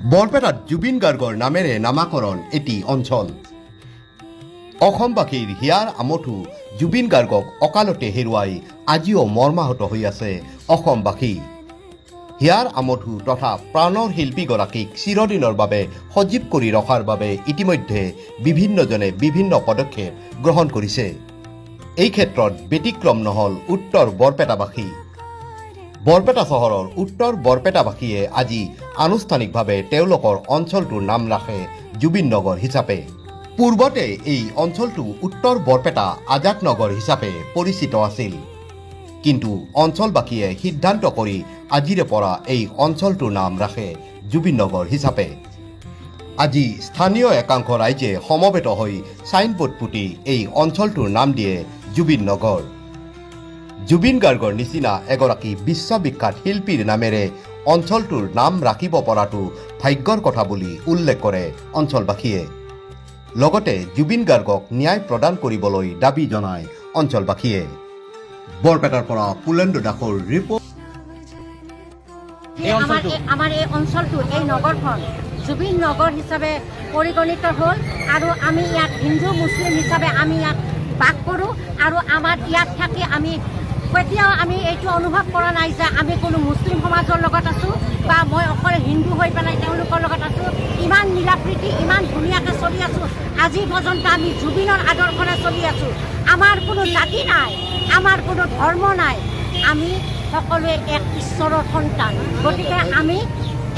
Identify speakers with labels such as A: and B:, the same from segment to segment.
A: বৰপেটাত জুবিন গাৰ্গৰ নামেৰে নামাকৰণ এটি অঞ্চল। অসমবাসীৰ হিয়াৰ আমঠু জুবিন গাৰ্গক অকালতে হেৰুৱাই আজিও মৰ্মাহত হৈ আছে অসমবাসী হিয়াৰ আমঠু তথা প্ৰাণৰ শিল্পীগৰাকীক চিৰদিনৰ বাবে সজীৱ কৰি ৰখাৰ বাবে ইতিমধ্যে বিভিন্নজনে বিভিন্ন পদক্ষেপ গ্ৰহণ কৰিছে। এই ক্ষেত্ৰত ব্যতিক্ৰম নহল উত্তৰ বৰপেটাবাসী। বৰপেটা চহৰৰ উত্তৰ বৰপেটাবাসীয়ে আজি আনুষ্ঠানিকভাৱে তেওঁলোকৰ অঞ্চলটোৰ নাম ৰাখে জুবিন নগৰ হিচাপে। পূৰ্বতে এই অঞ্চলটো উত্তৰ বৰপেটা আজাদ নগৰ হিচাপে পৰিচিত আছিল। কিন্তু অঞ্চলবাসীয়ে সিদ্ধান্ত কৰি আজিৰে পৰা এই অঞ্চলটোৰ নাম ৰাখে জুবিন নগৰ হিচাপে। আজি স্থানীয় একাংশ ৰাইজে সমবেত হৈ চাইনবোৰ্ড পুতি এই অঞ্চলটোৰ নাম দিয়ে জুবিন নগৰ। জুবিন গাৰ্গৰ নিচিনা এগৰাকী বিশ্ববিখ্যাত শিল্পীৰ নামেৰে অঞ্চলটোৰ নাম ৰাখিব পৰাটো ভাগ্যৰ কথা বুলি উল্লেখ কৰে অঞ্চলবাসীয়ে। লগতে জুবিন গাৰ্গক ন্যায় প্ৰদান কৰিবলৈ দাবি জনায় অঞ্চলবাসীয়ে। বৰপেটাৰ পৰা পুলেন্দ্ৰ দাসৰ ৰিপৰ্ট।
B: আমাৰ এই এই এই নগৰখন জুবিন নগৰ হিচাপে পৰিগণিত হ'ল আৰু আমি ইয়াত হিন্দু, মুছলিম হিচাপে আমি ইয়াত বাস কৰোঁ আৰু আমাৰ ইয়াত থাকি আমি কেতিয়াও আমি এইটো অনুভৱ কৰা নাই যে আমি কোনো মুছলিম সমাজৰ লগত আছোঁ বা মই অকল হিন্দু হৈ পেলাই তেওঁলোকৰ লগত আছোঁ। ইমান মিলাপ্ৰীতি ইমান ধুনীয়াকৈ চলি আছোঁ। আজি পৰ্যন্ত আমি জুবিনৰ আদৰ্শৰে চলি আছোঁ। আমাৰ কোনো জাতি নাই আমাৰ কোনো ধৰ্ম নাই। আমি সকলোৱে এক ঈশ্বৰৰ সন্তান। গতিকে আমি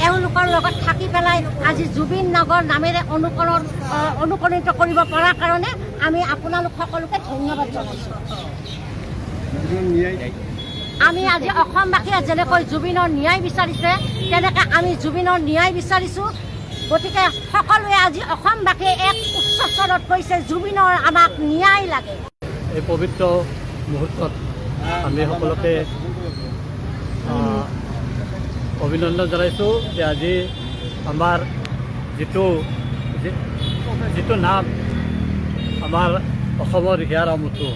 B: এওঁলোকৰ লগত থাকি পেলাই আজি জুবিন নগৰ নামেৰে অনুকৰণ আহ, অনুপ্ৰাণিত কৰিব পৰাৰ কাৰণে আমি আপোনালোক সকলোকে ধন্যবাদ জনাইছোঁ। আমি আজি অসমবাসীয়ে যেনেকৈ জুবিনৰ ন্যায় বিচাৰিছে তেনেকৈ আমি জুবিনৰ ন্যায় বিচাৰিছোঁ। গতিকে সকলোৱে আজি অসমবাসীয়ে এক উচ্চ স্তৰত কৈছে জুবিনৰ আমাক ন্যায় লাগে।
C: এই পবিত্ৰ মুহূৰ্তত আমি সকলোকে অভিনন্দন জনাইছোঁ যে আজি আমাৰ যিটো যিটো নাম আমাৰ অসমৰ হিয়াৰ আমঠু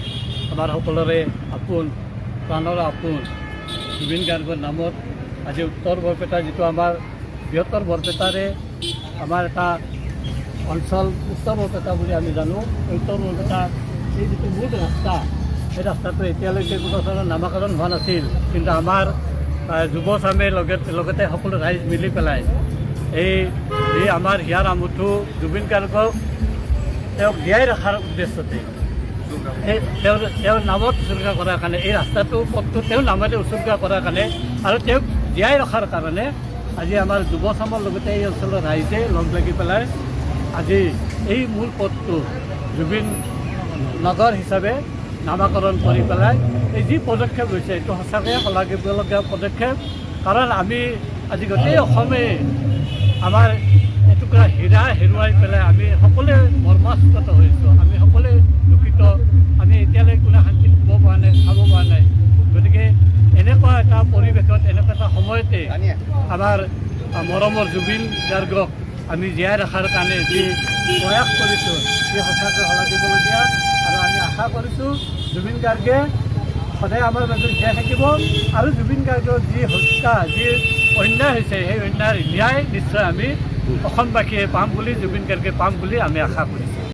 C: আমাৰ সকলোৰে আপোন, প্ৰাণৰ আপোন। জুবিন গাৰ্গৰ নামত আজি উত্তৰ বৰপেটা যিটো আমাৰ বৃহত্তৰ বৰপেটাৰে আমাৰ এটা অঞ্চল, উত্তৰ বৰপেটা বুলি আমি জানো। উত্তৰ বৰপেটা, এই যিটো মূল ৰাস্তা, সেই ৰাস্তাটো এতিয়ালৈকে কোনো ধৰণৰ নামাকৰণ হোৱা নাছিল। কিন্তু আমাৰ যুৱ চামে লগতে সকলো ৰাইজ মিলি পেলাই এই এই আমাৰ হিয়াৰ আমঠু জুবিন গাৰ্গক তেওঁক জীয়াই ৰখাৰ উদ্দেশ্যতে তেওঁৰ তেওঁৰ নামত উচৰ্গা কৰাৰ কাৰণে, এই ৰাস্তাটো পথটো তেওঁৰ নামেৰে উচৰ্গা কৰাৰ কাৰণে আৰু তেওঁক জীয়াই ৰখাৰ কাৰণে আজি আমাৰ যুৱ চামৰ লগতে এই অঞ্চলৰ ৰাইজে লগ লাগি পেলাই আজি এই মূল পথটো জুবিন নগৰ হিচাপে নামাকৰণ কৰি পেলাই এই যি পদক্ষেপ লৈছে, এইটো সঁচাকৈ শলাগিবলগীয়া পদক্ষেপ। কাৰণ আমি আজি গোটেই অসমে আমাৰ এটুকুৰা হীৰা হেৰুৱাই পেলাই আমি সকলোৱে মৰ্মাস্পত হৈছোঁ, আমি সকলোৱে দুখিত আমি এতিয়ালৈ কোনো শান্তিত শুব পৰা নাই খাব পৰা নাই গতিকে এনেকুৱা এটা পৰিৱেশত এনেকুৱা এটা সময়তে আমাৰ মৰমৰ জুবিন গাৰ্গক আমি জীয়াই ৰখাৰ কাৰণে যি প্ৰয়াস কৰিছোঁ সি সঁচাকৈ শলাগিবলগীয়া আৰু আমি আশা কৰিছোঁ জুবিন গাৰ্গে সদায় আমাৰ মাজত জীয়াই থাকিব আৰু জুবিন গাৰ্গৰ যি হত্যা যি অন্যায় হৈছে সেই অন্যায়ৰ ন্যায় নিশ্চয় আমি অসমবাসীয়ে পাম বুলি জুবিন গাৰ্গে পাম বুলি আমি আশা কৰিছোঁ।